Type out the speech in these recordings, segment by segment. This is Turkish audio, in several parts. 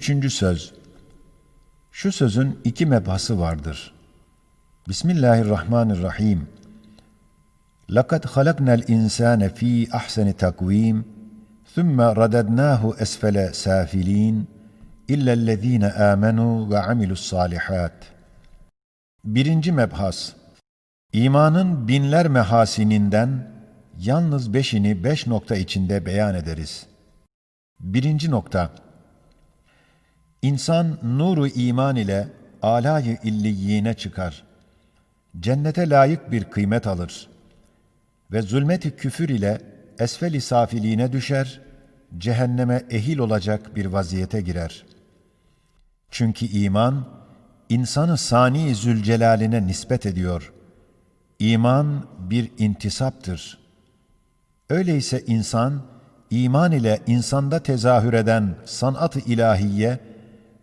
Üçüncü söz. Şu sözün iki mebhası vardır. Bismillahirrahmanirrahim. لَقَدْ خَلَقْنَا الْاِنْسَانَ ف۪ي اَحْسَنِ تَقْو۪يمٍ ثُمَّ رَدَدْنَاهُ أَسْفَلَ سَافِل۪ينَ اِلَّا الَّذ۪ينَ آمَنُوا وَعَمِلُوا الصَّالِحَاتِ Birinci mebhas. İmanın binler mehasininden yalnız beşini beş nokta içinde beyan ederiz. Birinci nokta. İnsan nuru iman ile alayı illiyine çıkar. Cennete layık bir kıymet alır. Ve zulmeti küfür ile esfel-i safiliğine düşer, cehenneme ehil olacak bir vaziyete girer. Çünkü iman, insanı sani zülcelaline nispet ediyor. İman bir intisaptır. Öyleyse insan, iman ile insanda tezahür eden sanat-ı ilahiye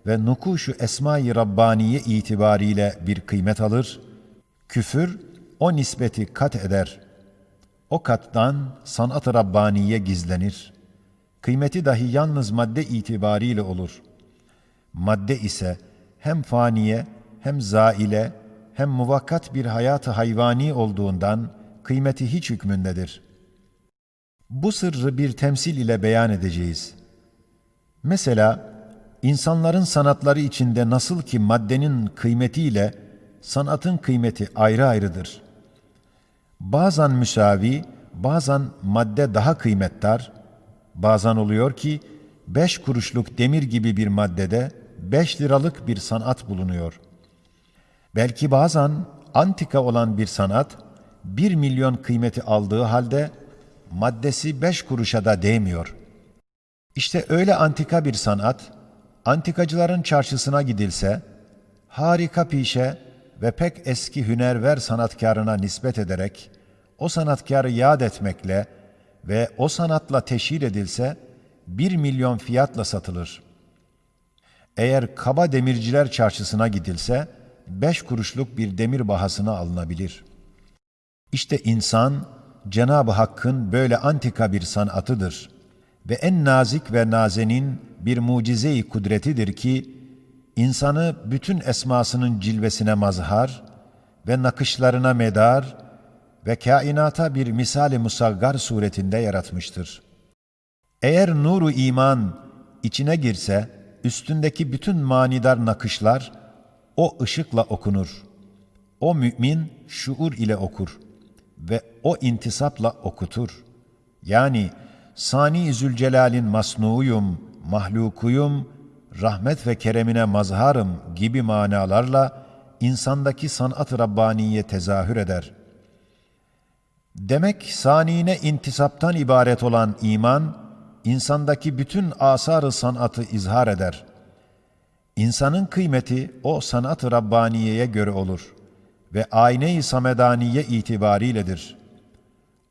ve nukuşu esma-i Rabbaniye itibariyle bir kıymet alır, küfür o nispeti kat eder. O kattan sanat-ı Rabbaniye gizlenir. Kıymeti dahi yalnız madde itibariyle olur. Madde ise hem faniye, hem zaile, hem muvakkat bir hayatı hayvani olduğundan kıymeti hiç hükmündedir. Bu sırrı bir temsil ile beyan edeceğiz. Mesela, insanların sanatları içinde nasıl ki maddenin kıymetiyle sanatın kıymeti ayrı ayrıdır. Bazen müsavi, bazen madde daha kıymetdar, bazen oluyor ki beş kuruşluk demir gibi bir maddede beş liralık bir sanat bulunuyor. Belki bazen antika olan bir sanat, bir milyon kıymeti aldığı halde maddesi beş kuruşa da değmiyor. İşte öyle antika bir sanat, antikacıların çarşısına gidilse, harika pişe ve pek eski hünerver sanatkarına nispet ederek, o sanatkarı yad etmekle ve o sanatla teşhir edilse, bir milyon fiyatla satılır. Eğer kaba demirciler çarşısına gidilse, beş kuruşluk bir demir bahasına alınabilir. İşte insan, Cenab-ı Hakk'ın böyle antika bir sanatıdır ve en nazik ve nazenin bir mucize-i kudretidir ki, insanı bütün esmasının cilvesine mazhar ve nakışlarına medar ve kainata bir misali musaggar suretinde yaratmıştır. Eğer nuru iman içine girse, üstündeki bütün manidar nakışlar o ışıkla okunur. O mümin şuur ile okur ve o intisapla okutur. Yani Sani Zülcelal'in masnuuyum, mahlukuyum, rahmet ve keremine mazharım gibi manalarla insandaki sanat-ı Rabbaniye tezahür eder. Demek sanine intisaptan ibaret olan iman, insandaki bütün asar-ı sanatı izhar eder. İnsanın kıymeti o sanat-ı Rabbaniye'ye göre olur ve ayne-i samedaniye itibariyledir.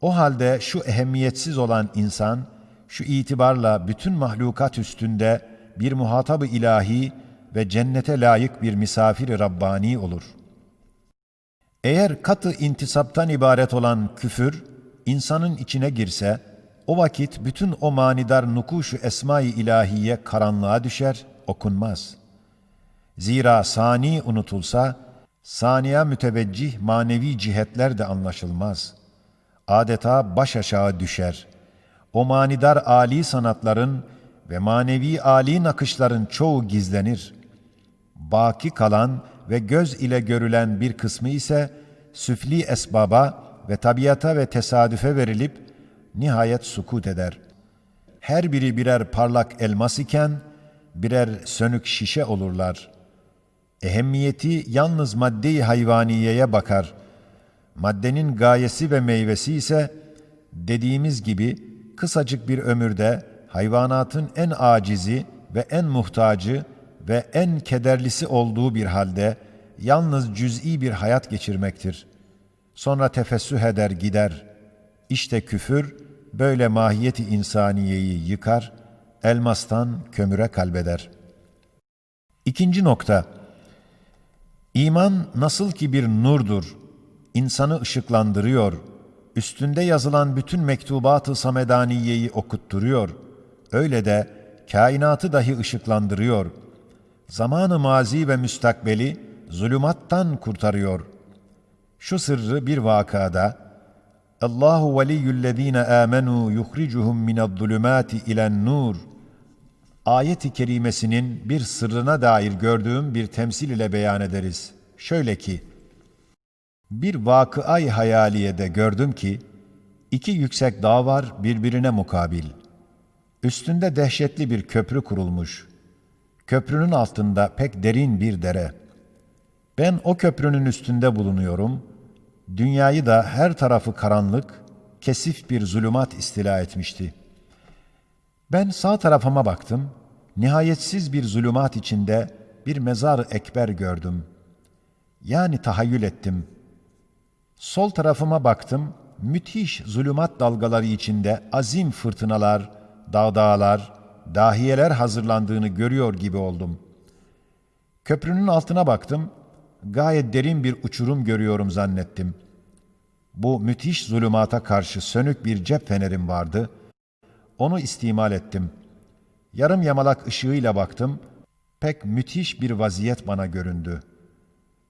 O halde şu ehemmiyetsiz olan insan, şu itibarla bütün mahlukat üstünde bir muhatab-ı ilahi ve cennete layık bir misafir-i Rabbani olur. Eğer katı intisaptan ibaret olan küfür, insanın içine girse, o vakit bütün o manidar nukuşu esma-i ilahiye karanlığa düşer, okunmaz. Zira sani unutulsa, saniye müteveccih manevi cihetler de anlaşılmaz. Adeta baş aşağı düşer. O manidar âli sanatların ve manevi âli nakışların çoğu gizlenir. Baki kalan ve göz ile görülen bir kısmı ise süfli esbaba ve tabiata ve tesadüfe verilip nihayet sukut eder. Her biri birer parlak elmas iken birer sönük şişe olurlar. Ehemmiyeti yalnız madde-i hayvaniyeye bakar. Maddenin gayesi ve meyvesi ise dediğimiz gibi kısacık bir ömürde hayvanatın en acizi ve en muhtacı ve en kederlisi olduğu bir halde yalnız cüz'i bir hayat geçirmektir. Sonra tefessüh eder gider. İşte küfür böyle mahiyeti insaniyeyi yıkar, elmastan kömüre kalbeder. İkinci nokta, İman nasıl ki bir nurdur, insanı ışıklandırıyor, üstünde yazılan bütün mektubat-ı samedaniyeyi okutturuyor, öyle de kainatı dahi ışıklandırıyor. Zamanı mazi ve müstakbeli zulümattan kurtarıyor. Şu sırrı bir vakada Allahu veliyyullezine amenu yuhricuhum minez-zulumati ilen-nur ayet-i kerimesinin bir sırrına dair gördüğüm bir temsil ile beyan ederiz. Şöyle ki, bir vakıay hayaliyede gördüm ki, iki yüksek dağ var birbirine mukabil. Üstünde dehşetli bir köprü kurulmuş. Köprünün altında pek derin bir dere. Ben o köprünün üstünde bulunuyorum. Dünyayı da her tarafı karanlık, kesif bir zulümat istila etmişti.'' Ben sağ tarafıma baktım. Nihayetsiz bir zulümat içinde bir mezar ekber gördüm. Yani tahayyül ettim. Sol tarafıma baktım. Müthiş zulümat dalgaları içinde azim fırtınalar, dağdağlar, dahiyeler hazırlandığını görüyor gibi oldum. Köprünün altına baktım. Gayet derin bir uçurum görüyorum zannettim. Bu müthiş zulümata karşı sönük bir cep fenerim vardı.'' Onu istimal ettim. Yarım yamalak ışığıyla baktım. Pek müthiş bir vaziyet bana göründü.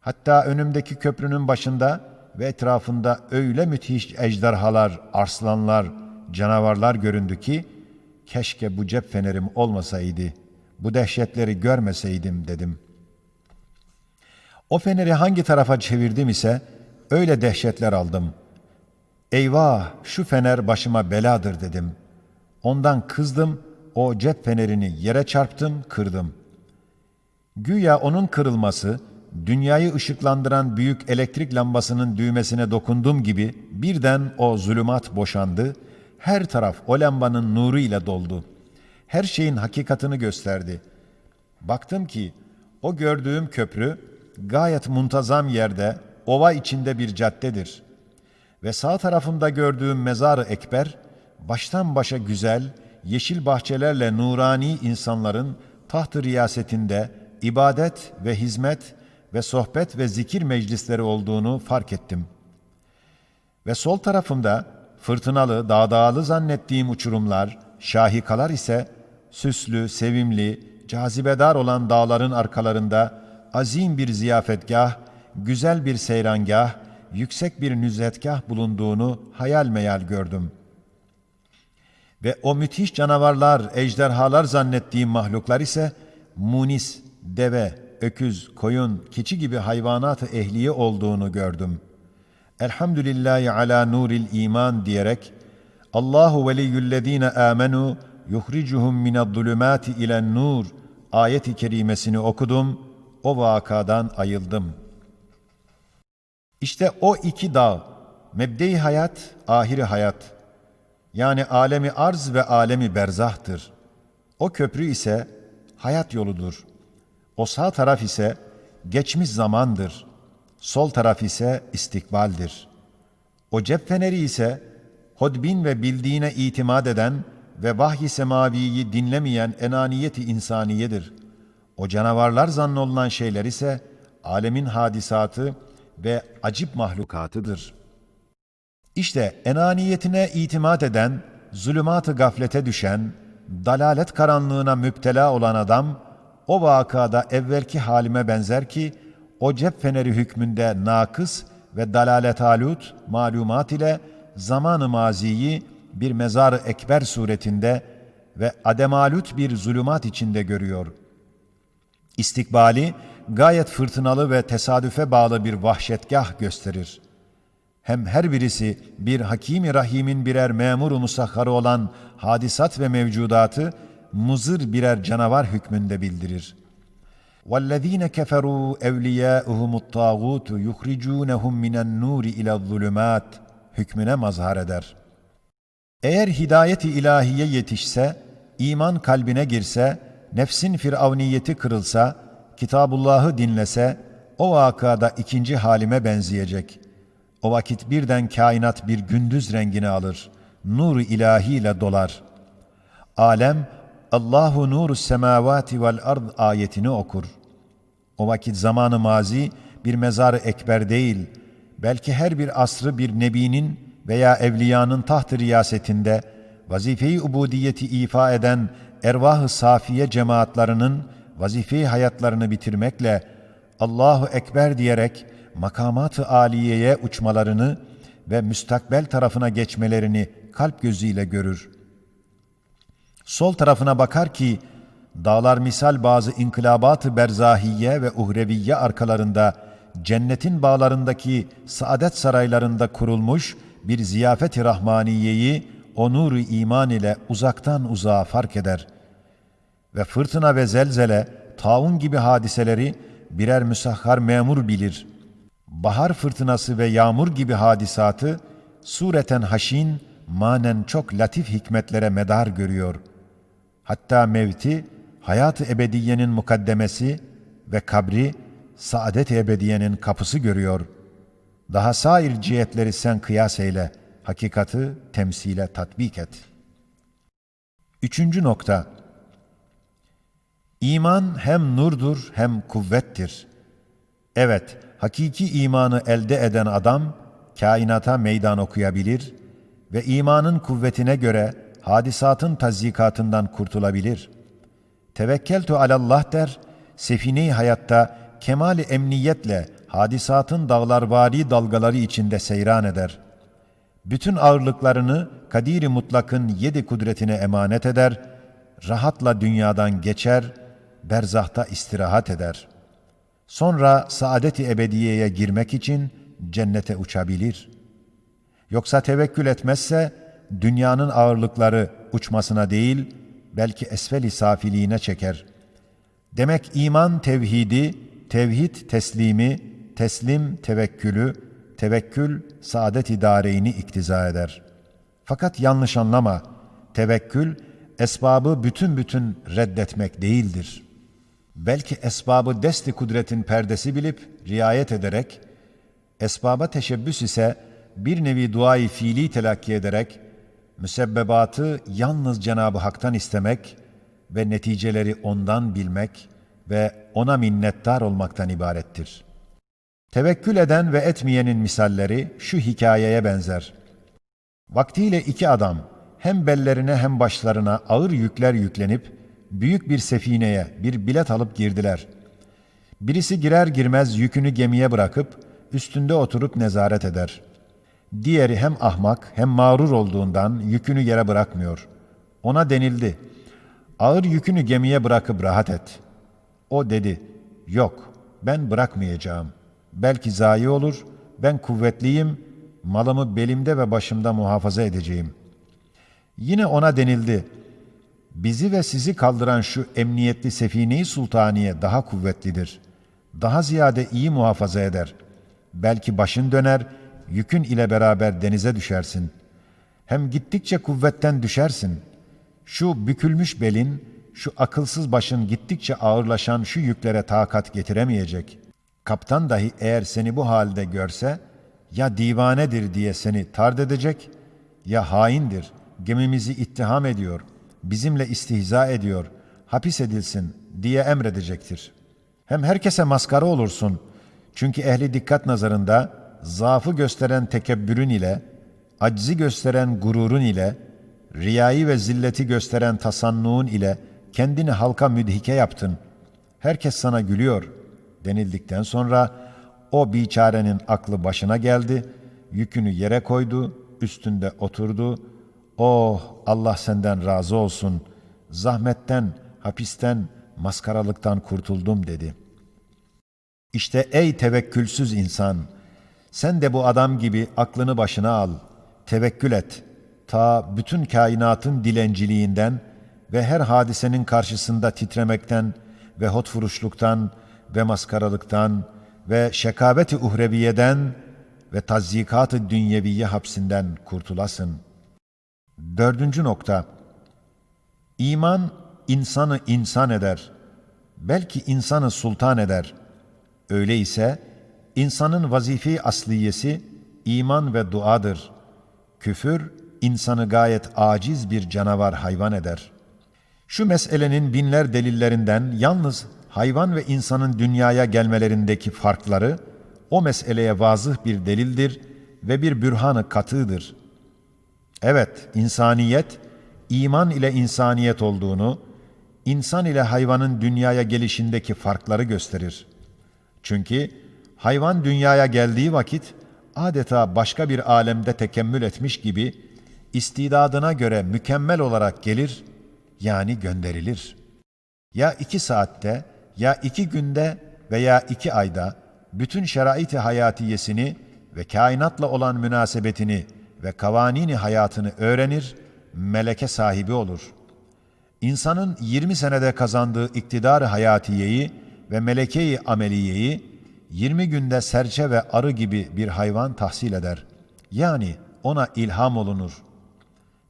Hatta önümdeki köprünün başında ve etrafında öyle müthiş ejderhalar, arslanlar, canavarlar göründü ki keşke bu cep fenerim olmasaydı, bu dehşetleri görmeseydim dedim. O feneri hangi tarafa çevirdim ise öyle dehşetler aldım. Eyvah şu fener başıma beladır dedim.'' Ondan kızdım, o cep fenerini yere çarptım, kırdım. Güya onun kırılması, dünyayı ışıklandıran büyük elektrik lambasının düğmesine dokundum gibi birden o zulümat boşandı, her taraf o lambanın nuru ile doldu. Her şeyin hakikatini gösterdi. Baktım ki o gördüğüm köprü gayet muntazam yerde, ova içinde bir caddedir. Ve sağ tarafında gördüğüm mezarı ekber, baştan başa güzel, yeşil bahçelerle nurani insanların taht-ı riyasetinde ibadet ve hizmet ve sohbet ve zikir meclisleri olduğunu fark ettim. Ve sol tarafımda fırtınalı, dağdağlı zannettiğim uçurumlar, şahikalar ise süslü, sevimli, cazibedar olan dağların arkalarında azim bir ziyafetgah, güzel bir seyrangah, yüksek bir nüzetgah bulunduğunu hayal meyal gördüm.'' Ve o müthiş canavarlar, ejderhalar zannettiğim mahluklar ise munis, deve, öküz, koyun, keçi gibi hayvanat-ı ehliye olduğunu gördüm. Elhamdülillahi ala nuril iman diyerek Allahu veliyyullezine amenu yuhricuhum mined-zulumati ilen nur ayet-i kerimesini okudum. O vakadan ayıldım. İşte o iki dağ, mebde-i hayat, ahiri hayat.'' yani alemi arz ve alemi berzahtır. O köprü ise hayat yoludur. O sağ taraf ise geçmiş zamandır. Sol taraf ise istikbaldir. O cep feneri ise hodbin ve bildiğine itimat eden ve vahyi semaviyi dinlemeyen enaniyeti insaniyedir. O canavarlar zannolunan şeyler ise alemin hadisatı ve acip mahlukatıdır.'' İşte enaniyetine itimat eden, zulümat-ı gaflete düşen, dalalet karanlığına müptela olan adam, o vakada evvelki halime benzer ki, o cep feneri hükmünde nakıs ve dalalet alut malumat ile zamanı maziyi bir mezar ekber suretinde ve ademalut bir zulümat içinde görüyor. İstikbali gayet fırtınalı ve tesadüfe bağlı bir vahşetgah gösterir hem her birisi bir Hakimi Rahim'in birer memuru musahharı olan hadisat ve mevcudatı muzır birer canavar hükmünde bildirir. وَالَّذ۪ينَ كَفَرُوا اَوْلِيَاءُهُمُ الطَّاغُوتُ يُخْرِجُونَهُمْ مِنَ النُّورِ اِلَى الظُّلُمَاتِ hükmüne mazhar eder. Eğer hidayeti ilahiye yetişse, iman kalbine girse, nefsin firavniyeti kırılsa, Kitabullah'ı dinlese, o vakada ikinci halime benzeyecek.'' O vakit birden kainat bir gündüz rengini alır. Nur ilahiyle dolar. Alem Allahu nuru semavati vel ard ayetini okur. O vakit zamanı mazi bir mezarı ekber değil, belki her bir asrı bir nebinin veya evliyanın taht riyasetinde vazifeyi ubudiyeti ifa eden ervah-ı safiye cemaatlarının vazife hayatlarını bitirmekle Allahu Ekber diyerek makamat-ı aliyeye uçmalarını ve müstakbel tarafına geçmelerini kalp gözüyle görür. Sol tarafına bakar ki dağlar misal bazı inkılabat-ı berzahiye ve uhreviye arkalarında cennetin bağlarındaki saadet saraylarında kurulmuş bir ziyafet-i rahmaniyeyi o nur iman ile uzaktan uzağa fark eder. Ve fırtına ve zelzele, taun gibi hadiseleri birer müsahhar memur bilir. Bahar fırtınası ve yağmur gibi hadisatı sureten haşin, manen çok latif hikmetlere medar görüyor. Hatta mevti, hayat-ı ebediyenin mukaddemesi ve kabri, saadet-i ebediyenin kapısı görüyor. Daha sair cihetleri sen kıyas eyle, hakikati temsile tatbik et. Üçüncü nokta, İman hem nurdur hem kuvvettir. Evet, hakiki imanı elde eden adam, kainata meydan okuyabilir ve imanın kuvvetine göre hadisatın tazyikatından kurtulabilir. Tevekkeltu alallah der, sefine-i hayatta kemali emniyetle hadisatın dağlarvari dalgaları içinde seyran eder. Bütün ağırlıklarını kadiri mutlakın yedi kudretine emanet eder, rahatla dünyadan geçer, berzahta istirahat eder. Sonra saadet-i ebediyeye girmek için cennete uçabilir. Yoksa tevekkül etmezse dünyanın ağırlıkları uçmasına değil, belki esfel-i safiliğine çeker. Demek iman tevhidi, tevhid teslimi, teslim tevekkülü, tevekkül saadet idareyini iktiza eder. Fakat yanlış anlama, tevekkül esbabı bütün bütün reddetmek değildir. Belki esbabı desti kudretin perdesi bilip riayet ederek, esbaba teşebbüs ise bir nevi duayı fiili telakki ederek, müsebbebatı yalnız Cenab-ı Hak'tan istemek ve neticeleri ondan bilmek ve ona minnettar olmaktan ibarettir. Tevekkül eden ve etmeyenin misalleri şu hikayeye benzer. Vaktiyle iki adam hem bellerine hem başlarına ağır yükler yüklenip büyük bir sefineye bir bilet alıp girdiler. Birisi girer girmez yükünü gemiye bırakıp üstünde oturup nezaret eder. Diğeri hem ahmak hem mağrur olduğundan yükünü yere bırakmıyor. Ona denildi, ağır yükünü gemiye bırakıp rahat et. O dedi, yok ben bırakmayacağım. Belki zayi olur, ben kuvvetliyim, malımı belimde ve başımda muhafaza edeceğim. Yine ona denildi, bizi ve sizi kaldıran şu emniyetli sefine-i sultaniye daha kuvvetlidir. Daha ziyade iyi muhafaza eder. Belki başın döner, yükün ile beraber denize düşersin. Hem gittikçe kuvvetten düşersin. Şu bükülmüş belin, şu akılsız başın gittikçe ağırlaşan şu yüklere takat getiremeyecek. Kaptan dahi eğer seni bu halde görse, ya divanedir diye seni tard edecek, ya haindir, gemimizi ittiham ediyor, bizimle istihza ediyor, hapis edilsin diye emredecektir. Hem herkese maskara olursun. Çünkü ehli dikkat nazarında zaafı gösteren tekebbürün ile, aczi gösteren gururun ile, riyayı ve zilleti gösteren tasannuğun ile kendini halka müdhike yaptın. Herkes sana gülüyor denildikten sonra o biçarenin aklı başına geldi, yükünü yere koydu, üstünde oturdu. Oh Allah senden razı olsun. Zahmetten, hapisten, maskaralıktan kurtuldum dedi. İşte ey tevekkülsüz insan, sen de bu adam gibi aklını başına al, tevekkül et. Ta bütün kainatın dilenciliğinden ve her hadisenin karşısında titremekten ve hotfuruşluktan ve maskaralıktan ve şekaveti uhreviyeden ve tazyikat-ı dünyeviye hapsinden kurtulasın. Dördüncü nokta. İman insanı insan eder. Belki insanı sultan eder. Öyleyse insanın vazife asliyesi iman ve duadır. Küfür insanı gayet aciz bir canavar hayvan eder. Şu meselenin binler delillerinden yalnız hayvan ve insanın dünyaya gelmelerindeki farkları o meseleye vazıh bir delildir ve bir bürhanı katıdır. Evet, insaniyet, iman ile insaniyet olduğunu insan ile hayvanın dünyaya gelişindeki farkları gösterir. Çünkü hayvan dünyaya geldiği vakit adeta başka bir alemde tekemmül etmiş gibi istidadına göre mükemmel olarak gelir yani gönderilir. Ya iki saatte ya iki günde veya iki ayda bütün şerait-i hayatiyesini ve kainatla olan münasebetini ve kavanini hayatını öğrenir, meleke sahibi olur. İnsanın 20 senede kazandığı iktidar hayatiyeyi ve melekeyi ameliyeyi 20 günde serçe ve arı gibi bir hayvan tahsil eder. Yani ona ilham olunur.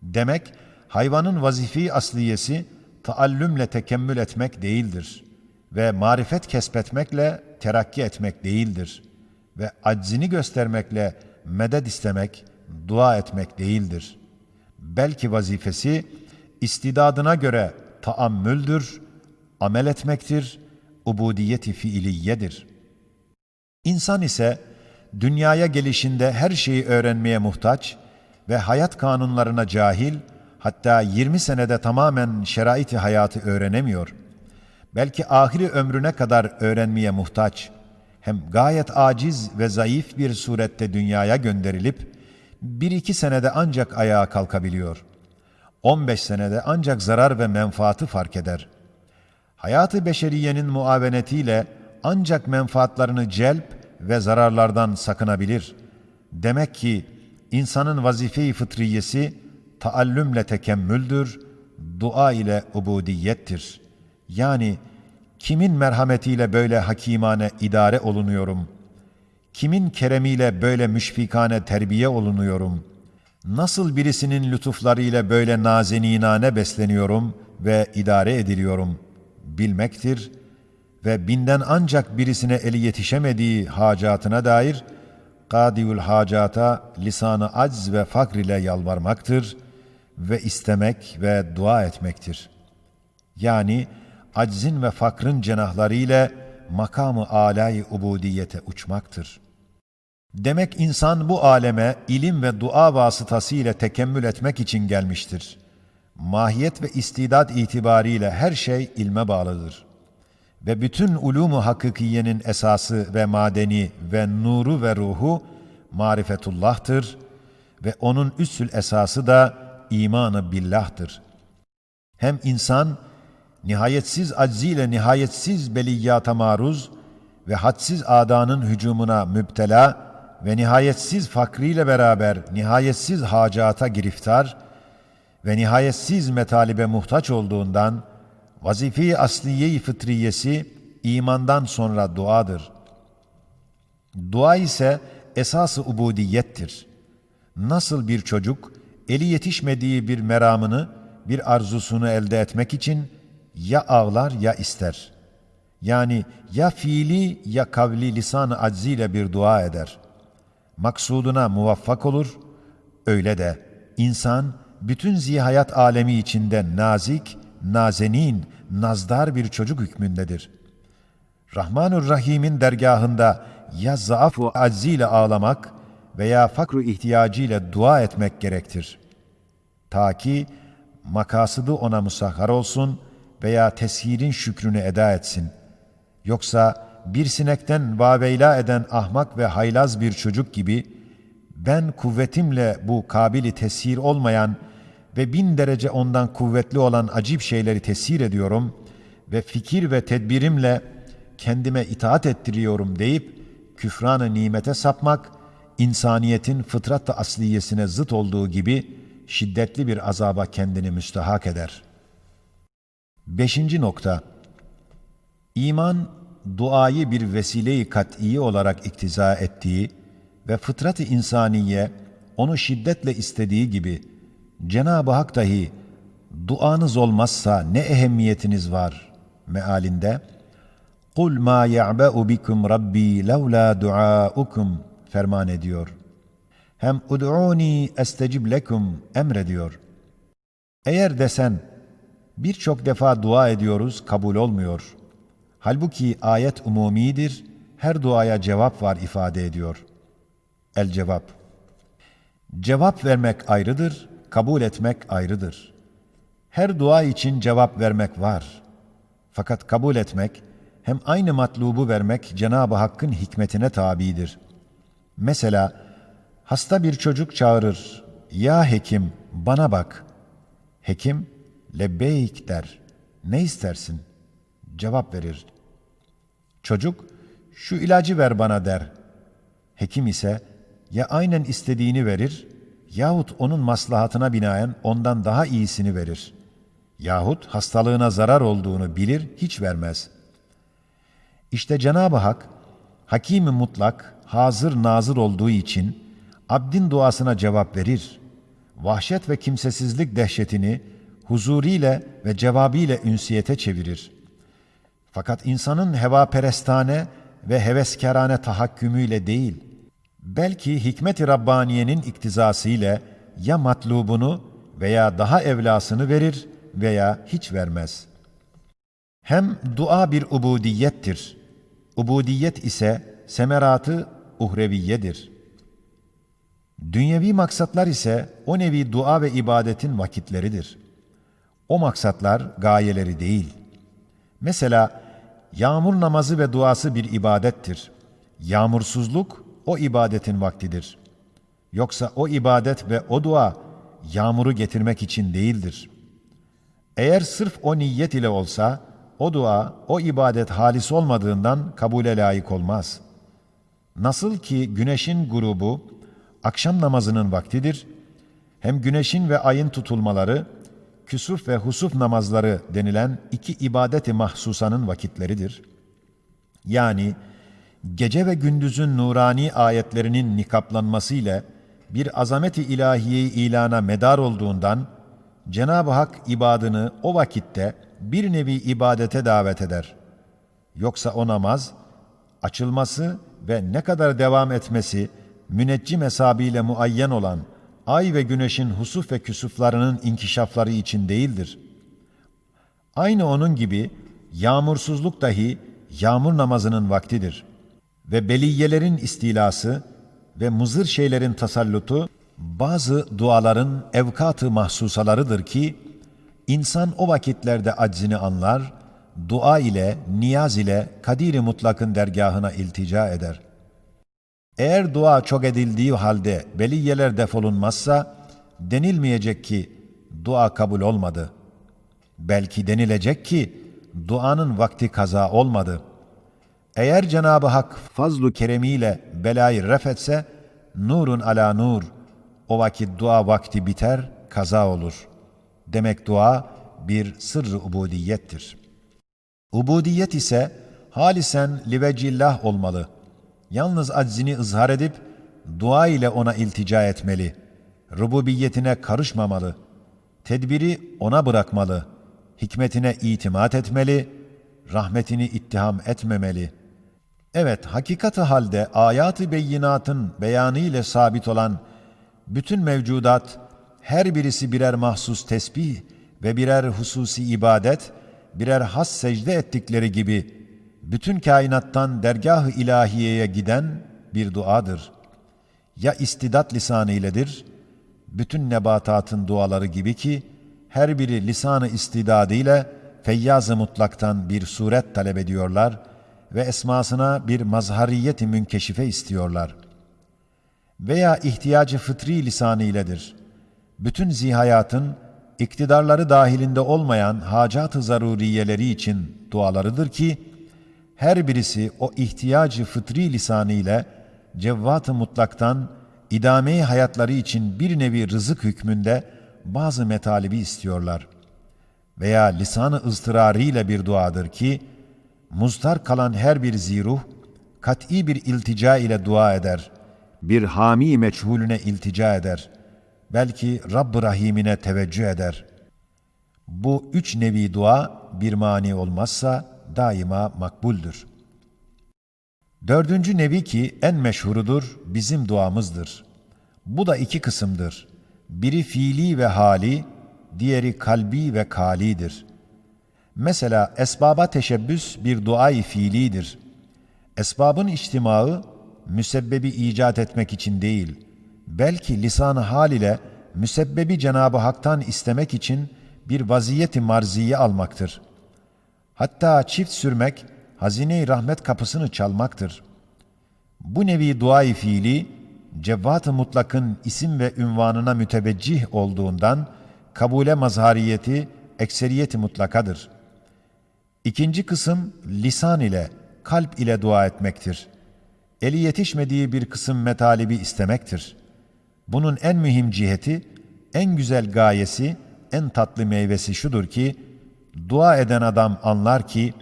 Demek hayvanın vazifi asliyesi taallümle tekemmül etmek değildir ve marifet kesbetmekle terakki etmek değildir ve aczini göstermekle medet istemek, dua etmek değildir. Belki vazifesi istidadına göre taammüldür, amel etmektir, ubudiyeti fiiliyedir. İnsan ise dünyaya gelişinde her şeyi öğrenmeye muhtaç ve hayat kanunlarına cahil, hatta 20 senede tamamen şerait-i hayatı öğrenemiyor. Belki ahiri ömrüne kadar öğrenmeye muhtaç. Hem gayet aciz ve zayıf bir surette dünyaya gönderilip, bir iki senede ancak ayağa kalkabiliyor. 15 senede ancak zarar ve menfaati fark eder. Hayatı beşeriyenin muavenetiyle ancak menfaatlarını celp ve zararlardan sakınabilir. Demek ki insanın vazife-i fıtriyesi taallümle tekemmüldür, dua ile ubudiyettir. Yani kimin merhametiyle böyle hakimane idare olunuyorum? Kimin keremiyle böyle müşfikane terbiye olunuyorum? Nasıl birisinin lütuflarıyla böyle nazeninane besleniyorum ve idare ediliyorum? Bilmektir ve binden ancak birisine eli yetişemediği hacatına dair kadiyül hacata lisanı acz ve fakr ile yalvarmaktır ve istemek ve dua etmektir. Yani aczin ve fakrın cenahları ile makamı alay ubudiyete uçmaktır. Demek insan bu aleme ilim ve dua vasıtası ile tekemmül etmek için gelmiştir. Mahiyet ve istidat itibariyle her şey ilme bağlıdır. Ve bütün ulumu hakikiyenin esası ve madeni ve nuru ve ruhu marifetullah'tır ve onun üssül esası da imanı billah'tır. Hem insan nihayetsiz acziyle nihayetsiz beliyyata maruz ve hadsiz adanın hücumuna müptela ve nihayetsiz fakriyle beraber nihayetsiz hacata giriftar ve nihayetsiz metalibe muhtaç olduğundan vazife-i asliye-i fıtriyesi imandan sonra duadır. Dua ise esası ubudiyettir. Nasıl bir çocuk eli yetişmediği bir meramını, bir arzusunu elde etmek için ya ağlar ya ister. Yani ya fiili ya kavli lisan-ı acziyle bir dua eder. Maksuduna muvaffak olur, öyle de insan bütün zihayat alemi içinde nazik, nazenin, nazdar bir çocuk hükmündedir. Rahmanur Rahim'in dergahında ya zaaf ve acziyle ağlamak veya fakru ihtiyacıyla dua etmek gerektir. Ta ki makasıdı ona musahhar olsun veya teshirin şükrünü eda etsin. Yoksa bir sinekten vaveyla eden ahmak ve haylaz bir çocuk gibi ben kuvvetimle bu kabili tesir olmayan ve bin derece ondan kuvvetli olan acip şeyleri tesir ediyorum ve fikir ve tedbirimle kendime itaat ettiriyorum deyip küfranı nimete sapmak, insaniyetin fıtrat asliyesine zıt olduğu gibi şiddetli bir azaba kendini müstahak eder. Beşinci nokta İman, duayı bir vesile-i kat'i olarak iktiza ettiği ve fıtrat-ı insaniye onu şiddetle istediği gibi Cenab-ı Hak dahi duanız olmazsa ne ehemmiyetiniz var mealinde Kul ma ya'ba'u bikum rabbi levla duaukum ferman ediyor. Hem ud'uni estecib lekum emrediyor. Eğer desen birçok defa dua ediyoruz kabul olmuyor. Halbuki ayet umumidir, her duaya cevap var ifade ediyor. El cevap. Cevap vermek ayrıdır, kabul etmek ayrıdır. Her dua için cevap vermek var. Fakat kabul etmek, hem aynı matlubu vermek Cenab-ı Hakk'ın hikmetine tabidir. Mesela hasta bir çocuk çağırır. Ya hekim bana bak. Hekim lebbeyk der. Ne istersin? Cevap verir. Çocuk şu ilacı ver bana der. Hekim ise ya aynen istediğini verir yahut onun maslahatına binaen ondan daha iyisini verir. Yahut hastalığına zarar olduğunu bilir hiç vermez. İşte Cenab-ı Hak Hakim-i mutlak, hazır nazır olduğu için abdin duasına cevap verir. Vahşet ve kimsesizlik dehşetini huzuriyle ve cevabıyla ünsiyete çevirir. Fakat insanın hevaperestane ve heveskarane tahakkümüyle değil, belki hikmet-i Rabbaniye'nin iktizası ile ya matlubunu veya daha evlasını verir veya hiç vermez. Hem dua bir ubudiyettir. Ubudiyet ise semeratı uhreviyedir. Dünyevi maksatlar ise o nevi dua ve ibadetin vakitleridir. O maksatlar gayeleri değil. Mesela yağmur namazı ve duası bir ibadettir. Yağmursuzluk o ibadetin vaktidir. Yoksa o ibadet ve o dua yağmuru getirmek için değildir. Eğer sırf o niyet ile olsa, o dua, o ibadet halis olmadığından kabule layık olmaz. Nasıl ki güneşin grubu, akşam namazının vaktidir, hem güneşin ve ayın tutulmaları, küsuf ve husuf namazları denilen iki ibadeti mahsusanın vakitleridir. Yani gece ve gündüzün nurani ayetlerinin nikaplanması ile bir azameti ilahiyeyi ilana medar olduğundan, Cenab-ı Hak ibadını o vakitte bir nevi ibadete davet eder. Yoksa o namaz, açılması ve ne kadar devam etmesi müneccim hesabıyla muayyen olan ay ve güneşin husuf ve küsuflarının inkişafları için değildir. Aynı onun gibi yağmursuzluk dahi yağmur namazının vaktidir. Ve beliyelerin istilası ve muzır şeylerin tasallutu bazı duaların evkatı mahsusalarıdır ki insan o vakitlerde aczini anlar, dua ile, niyaz ile Kadir-i Mutlak'ın dergahına iltica eder. Eğer dua çok edildiği halde beliyeler defolunmazsa, denilmeyecek ki dua kabul olmadı. Belki denilecek ki duanın vakti kaza olmadı. Eğer Cenab-ı Hak fazlu keremiyle belayı refetse, nurun ala nur, o vakit dua vakti biter, kaza olur. Demek dua bir sırrı ubudiyettir. Ubudiyet ise halisen livecillah olmalı. Yalnız aczini ızhar edip dua ile ona iltica etmeli. Rububiyetine karışmamalı. Tedbiri ona bırakmalı. Hikmetine itimat etmeli. Rahmetini ittiham etmemeli. Evet, hakikati halde ayat-ı beyinatın beyanı ile sabit olan bütün mevcudat, her birisi birer mahsus tesbih ve birer hususi ibadet, birer has secde ettikleri gibi bütün kainattan dergah-ı ilahiyeye giden bir duadır. Ya istidat lisanı iledir, bütün nebatatın duaları gibi ki, her biri lisanı istidadı ile feyyaz-ı mutlaktan bir suret talep ediyorlar ve esmasına bir mazhariyeti münkeşife istiyorlar. Veya ihtiyacı fıtri lisanı iledir. Bütün zihayatın, iktidarları dahilinde olmayan hacat-ı zaruriyeleri için dualarıdır ki, her birisi o ihtiyacı fıtri lisanı ile cevvat-ı mutlaktan idame hayatları için bir nevi rızık hükmünde bazı metalibi istiyorlar. Veya lisanı ile bir duadır ki, muztar kalan her bir ziruh, kat'i bir iltica ile dua eder. Bir hami meçhulüne iltica eder. Belki Rabb-ı Rahim'ine teveccüh eder. Bu üç nevi dua bir mani olmazsa daima makbuldür. Dördüncü nevi ki en meşhurudur bizim duamızdır. Bu da iki kısımdır. Biri fiili ve hali, diğeri kalbi ve kalidir. Mesela esbaba teşebbüs bir duayı fiilidir. Esbabın içtimaı müsebbebi icat etmek için değil, belki lisan-ı hal ile müsebbebi Cenab-ı Hak'tan istemek için bir vaziyeti marziye almaktır. Hatta çift sürmek, hazine-i rahmet kapısını çalmaktır. Bu nevi dua-i fiili, Cevvat-ı Mutlak'ın isim ve ünvanına müteveccih olduğundan, kabule mazhariyeti, ekseriyeti mutlakadır. İkinci kısım, lisan ile, kalp ile dua etmektir. Eli yetişmediği bir kısım metalibi istemektir. Bunun en mühim ciheti, en güzel gayesi, en tatlı meyvesi şudur ki, dua eden adam anlar ki,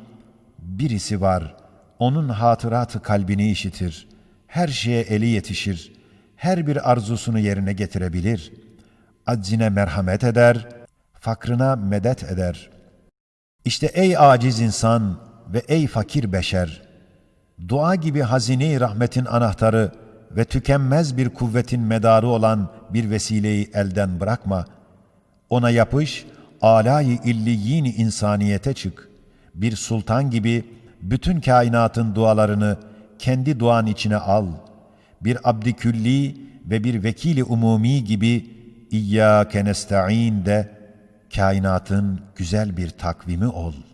birisi var, onun hatıratı kalbini işitir, her şeye eli yetişir, her bir arzusunu yerine getirebilir, aczine merhamet eder, fakrına medet eder. İşte ey aciz insan ve ey fakir beşer, dua gibi hazine-i rahmetin anahtarı ve tükenmez bir kuvvetin medarı olan bir vesileyi elden bırakma. Ona yapış, alayı illiyin insaniyete çık. Bir sultan gibi bütün kainatın dualarını kendi duan içine al. Bir abdikülli ve bir vekili umumi gibi İyyâke nesta'in de kainatın güzel bir takvimi ol.''